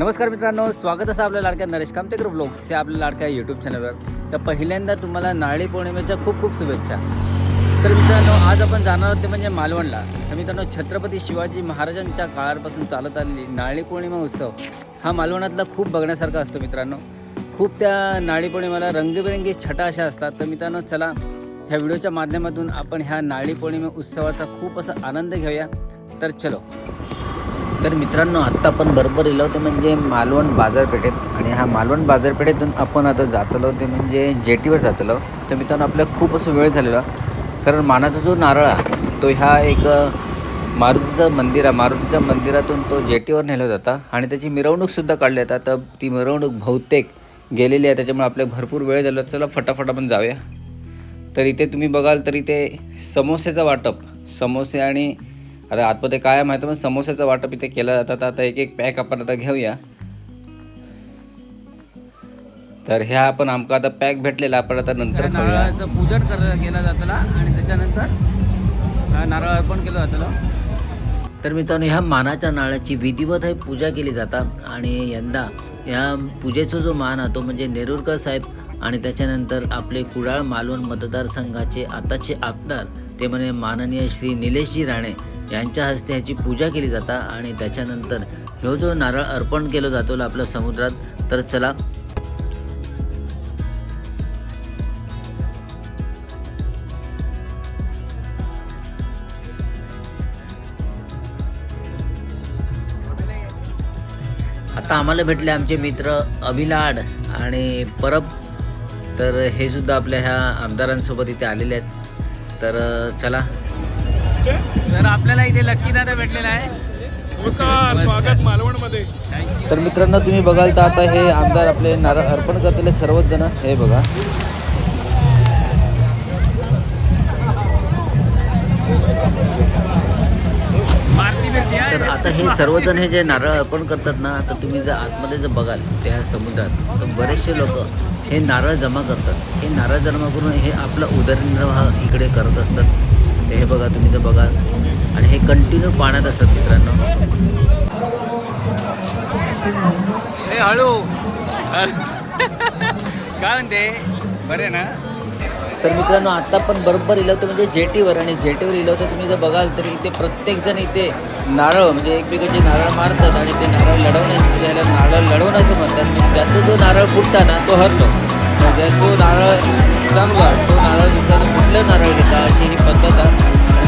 नमस्कार मित्रांनो स्वागत असं आपल्या लाडक्या नरेश कामतेकर ब्लॉग्स या आपल्या लाडक्या यूट्यूब चॅनलवर तर पहिल्यांदा तुम्हाला नारळी पौर्णिमेच्या खूप खूप शुभेच्छा. तर मित्रांनो आज आपण जाणार आहोत ते म्हणजे मालवणला. तर मित्रांनो छत्रपती शिवाजी महाराजांच्या काळापासून चालत आलेली नारळी पौर्णिमा उत्सव हा मालवणातला खूप बघण्यासारखा असतो मित्रांनो. खूप त्या नारळी पौर्णिमेला रंगीबेरंगी छटा अशा असतात. तर मित्रांनो चला ह्या व्हिडिओच्या माध्यमातून आपण ह्या नारळी पौर्णिमे उत्सवाचा खूप असा आनंद घेऊया. तर चलो. तर मित्रांनो आत्ता आपण बरोबर गेलो होते म्हणजे मालवण बाजारपेठेत. आणि ह्या मालवण बाजारपेठेतून आपण आता जातलो ते म्हणजे जेटीवर जातलो. तर मित्रांनो आपल्याला खूप असं वेळ झालेला. कारण मानाचा जो नारळ आहे तो ह्या एक मारुतीचं मंदिर आहे. मारुतीच्या मंदिरातून तो जेटीवर नेला जाता. आणि त्याची मिरवणूकसुद्धा काढली जातात तर ती मिरवणूक बहुतेक गेलेली आहे. त्याच्यामुळे आपल्याला भरपूर वेळ झाला. चला फटाफट आपण जाऊया. तर इथे तुम्ही बघाल तर इथे समोसेचं वाटप. समोसे आणि आता आतमध्ये काय आहे माहिती पण समोस्याचं वाटप इथे केलं जातं. तर आता एक एक पॅक आपण आता घेऊया. तर ह्या आपण आमका आता पॅक भेटलेला आपण आता नंतर नारळाचं पूजन कर केलं जातं आणि त्याच्यानंतर हा नारळ अर्पण केलं जातं तर मित्रांनो ह्या मानाच्या नारळाची विधिवत आहे पूजा केली जातात आणि यंदा ह्या पूजेचा जो मान आहे तो म्हणजे नेरुरकर साहेब आणि त्याच्यानंतर आपले कुडाळ मालवण मतदारसंघाचे आताचे आमदार ते म्हणजे माननीय श्री निलेशजी राणे. यांच्या हस्ते ह्याची पूजा केली जाता आणि त्याच्यानंतर ह्यो जो नारळ अर्पण केलं जातो आपल्या समुद्रात तर चला. आता आम्हाला भेटले आमचे मित्र अभिलाड आणि परब. तर हे सुद्धा आपल्या ह्या आमदारांसोबत इथे आलेले आहेत. तर चला. तर आपल्याला इथे लक्की दादा भेटलेला आहे. नमस्कार स्वागत मालवणमध्ये तर मित्रांनो तुम्ही बघाल तर आता हे आमदार आपले नारळ अर्पण करतले सर्वच जण. हे बघा. तर आता हे सर्वजण हे जे नारळ अर्पण करतात ना तर तुम्ही जर आतमध्ये जर बघाल त्या समुद्रात तर बरेचसे लोक हे नारळ जमा करतात. हे नारळ जमा करून हे आपला उदरनिर्वाह इकडे करत असतात. ते हे बघा तुम्ही जर बघाल. आणि हे कंटिन्यू पाण्यात असतात मित्रांनो. ए हळू. काय म्हणते? बरे ना? तर मित्रांनो आता पण बरोबर इलं होतं म्हणजे जेटीवर आणि जेटीवर इलं होतं तुम्ही जर बघाल तर इथे प्रत्येकजण इथे नारळ म्हणजे एकमेकांचे नारळ मारतात आणि ते नारळ लढवण्याचे म्हणजे ह्याला नारळ लढवणं असं म्हणतात ज्याचा जो नारळ फुटता ना तो हरतो. तर ज्याचा नारळ चांगला तो नारळ दुसऱ्याने कुठलं नारळ घेता? अशी ही पद्धत आहे.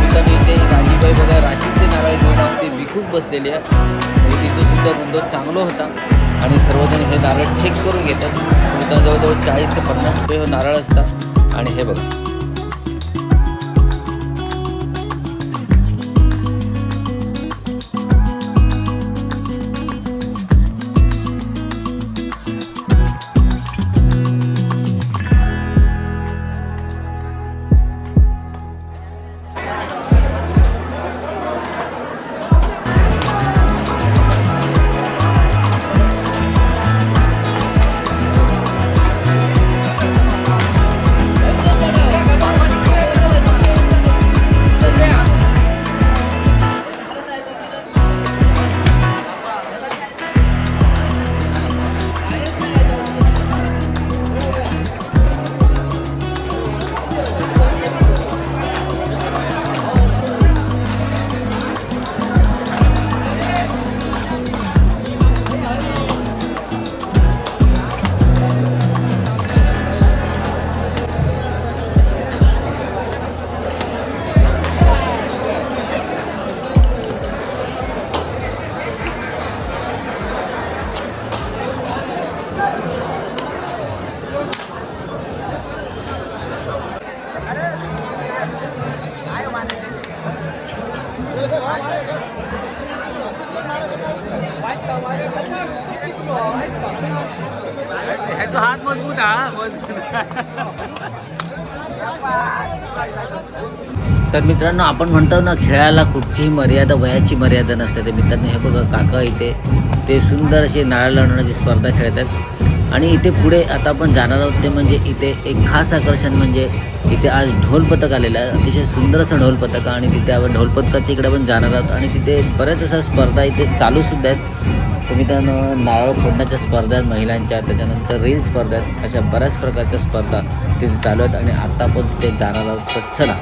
मित्रांनो इथे राजीबाई बघा राशीचे नारळ घेऊन ते विकून बसलेली आहे. आणि तिचं सुद्धा धंदो चांगला होता. आणि सर्वजण हे नारळ चेक करून घेतात. मित्रांनो जवळजवळ चाळीस ते पन्नास रुपये हे नारळ असतात. आणि हे बघा. तर मित्रांनो आपण म्हणतो ना खेळायला कुठचीही मर्यादा वयाची मर्यादा नसते. तर मित्रांनो हे बघा काका इथे ते सुंदर असे नारळ लढण्याची स्पर्धा खेळतात. आणि इथे पुढे आता आपण जाणार आहोत ते म्हणजे इथे एक खास आकर्षण म्हणजे इथे आज ढोल पथक आलेलं आहे. अतिशय सुंदर असं ढोल पथक आणि तिथे आपण ढोल पथकाच्या इकडे पण जाणार आहोत. आणि तिथे बऱ्याच अशा स्पर्धा इथे चालूसुद्धा आहेत. तुम्ही तर नारळ फोडण्याच्या स्पर्धा महिलांच्या त्याच्यानंतर रील स्पर्धा अशा बऱ्याच प्रकारच्या स्पर्धा तिथे चालू आहेत आणि आता पण ते जाणार आहोत तर चला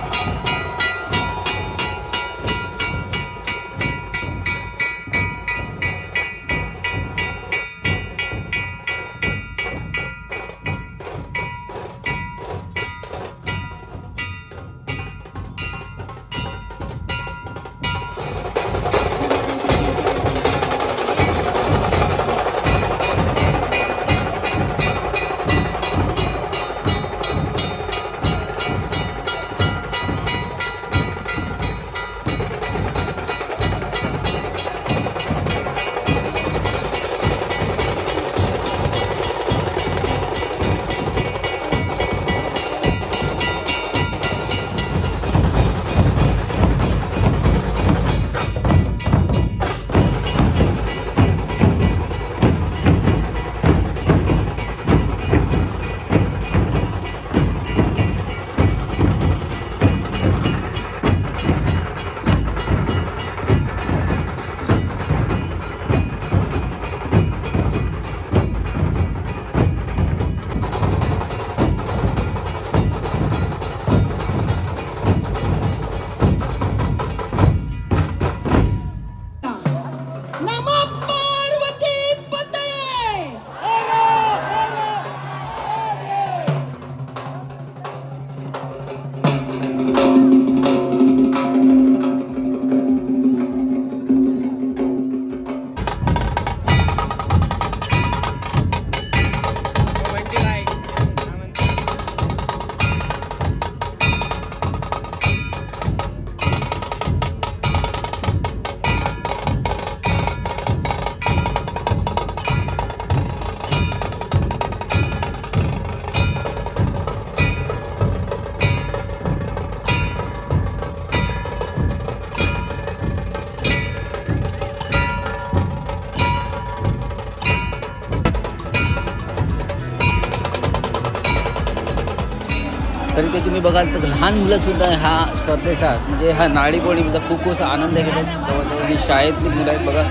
तरी ते तुम्ही बघाल तर लहान मुलंसुद्धा ह्या स्पर्धेचा म्हणजे ह्या नारळी खूप खूप आनंद घेतात. जवळजवळ ही शाळेतली मुलं आहेत बघा.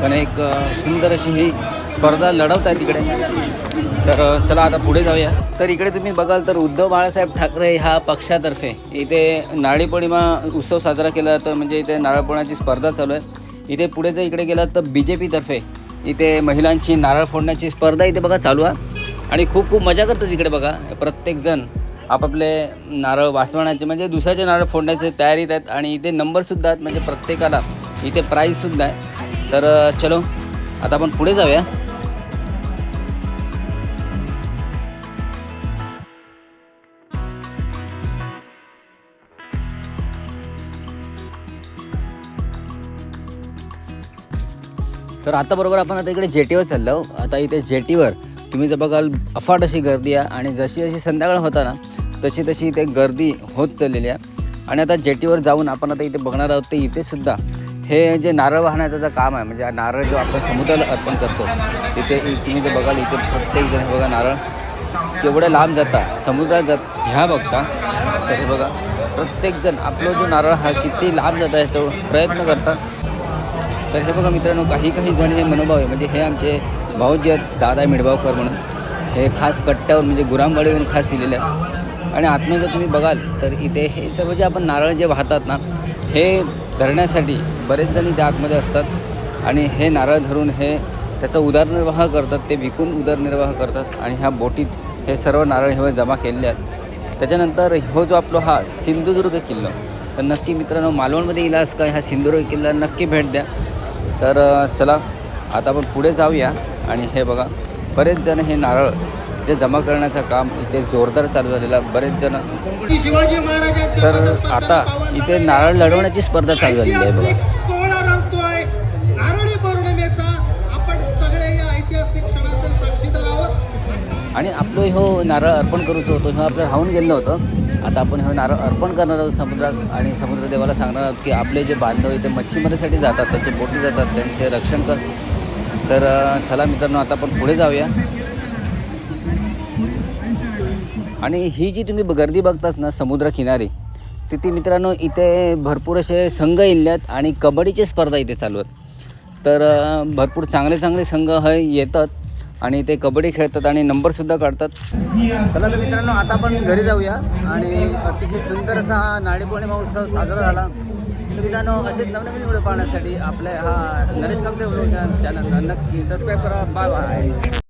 पण एक सुंदर अशी ही स्पर्धा लढवत आहे तिकडे. तर चला आता पुढे जाऊया. तर इकडे तुम्ही बघाल तर उद्धव बाळासाहेब ठाकरे ह्या पक्षातर्फे इथे नारळी पौर्णिमा उत्सव साजरा केला जातो. म्हणजे इथे नारळ स्पर्धा चालू आहे. इथे पुढे जर इकडे गेलात तर बी जे पीतर्फे इथे महिलांची नारळ फोडण्याची स्पर्धा इथे बघा चालू आहे. आणि खूप खूप मजा करतो तिकडे बघा. प्रत्येकजण आपापले नारळ वाचवण्याचे म्हणजे दुसऱ्याचे नारळ फोडण्याचे तयारीत आहेत आणि इथे नंबरसुद्धा आहेत म्हणजे प्रत्येकाला इथे प्राईजसुद्धा आहे. तर चलो आता आपण पुढे जाऊया. तर आता बरोबर आपण आता इकडे जेटीवर चाललो. आता इथे जेटीवर तुम्ही जर बघाल अफाट अशी गर्दी आहे आणि जशी जशी संध्याकाळ होता ना तशी तशी इथे गर्दी होत चाललेली आहे. आणि आता जेटीवर जाऊन आपण आता इथे बघणार आहोत ते इथे सुद्धा हे जे नारळ वाहण्याचं जे काम आहे म्हणजे नारळ जो आपण समुद्राला अर्पण करतो तिथे तुम्ही जर बघाल इथे प्रत्येक जण हे बघा नारळ केवढ्या लांब जाता समुद्रात जात ह्या बघता तर बघा प्रत्येकजण आपलं जो नारळ हा किती लांब जाता याचा प्रयत्न करतात. तर हे बघा मित्रांनो काही काही जण हे मनोभाव आहे म्हणजे हे आमचे भाऊजी आहेत दादा मिडबावकर म्हणून. हे खास कट्ट्यावर म्हणजे गुरामवाडीवरून खास दिलेले आहेत. आणि आतमध्ये जर तुम्ही बघाल तर इथे हे सर्व जे आपण नारळ जे वाहतात ना हे धरण्यासाठी बरेच जण त्या आतमध्ये असतात. आणि हे नारळ धरून हे त्याचा उदरनिर्वाह करतात ते विकून उदरनिर्वाह करतात. आणि ह्या बोटीत हे सर्व नारळ हे जमा केलेले आहेत. त्याच्यानंतर हो जो आपला हा सिंधुदुर्ग किल्ला तर नक्की मित्रांनो मालवणमध्ये इलास का ह्या सिंधुदुर्ग किल्ला नक्की भेट द्या. तर चला आता आपण पुढे जाऊया. आणि हे बघा बरेच जण हे नारळ जे जमा करण्याचं काम इथे जोरदार चालू झालेलं. बरेच जण तर आता इथे नारळ लढवण्याची स्पर्धा चालू झालेली आहे बघा. आणि आपलं हो नारळ अर्पण करूच होतो हे आपलं राहून गेलं होतं. आता आपण हे नारळ अर्पण करणार आहोत समुद्रात आणि समुद्रदेवाला सांगणार आहोत की आपले जे बांधव इथे मच्छीमारीसाठी जातात त्याचे बोटी जातात त्यांचे रक्षण कर. तर चला मित्रांनो आता आपण पुढे जाऊया. आणि ही जी तुम्ही गर्दी बघताच ना समुद्रकिनारी तिथे मित्रांनो इथे भरपूर असे संघ इल्ले आणि कबड्डीची स्पर्धा इथे चालू आहेत. तर भरपूर चांगले चांगले संघ हे येतात आणि ते कबड्डी खेळतात आणि नंबरसुद्धा काढतात. चला तर मित्रांनो आता आपण घरी जाऊया आणि अतिशय सुंदर असा हा नारळी पौर्णिमा उत्सव साजरा झाला. तर मित्रांनो असेच नवनवीन व्हिडिओ पाहण्यासाठी आपल्या हा नरेश कामते चॅनल नक्की सबस्क्राईब करा. Bye bye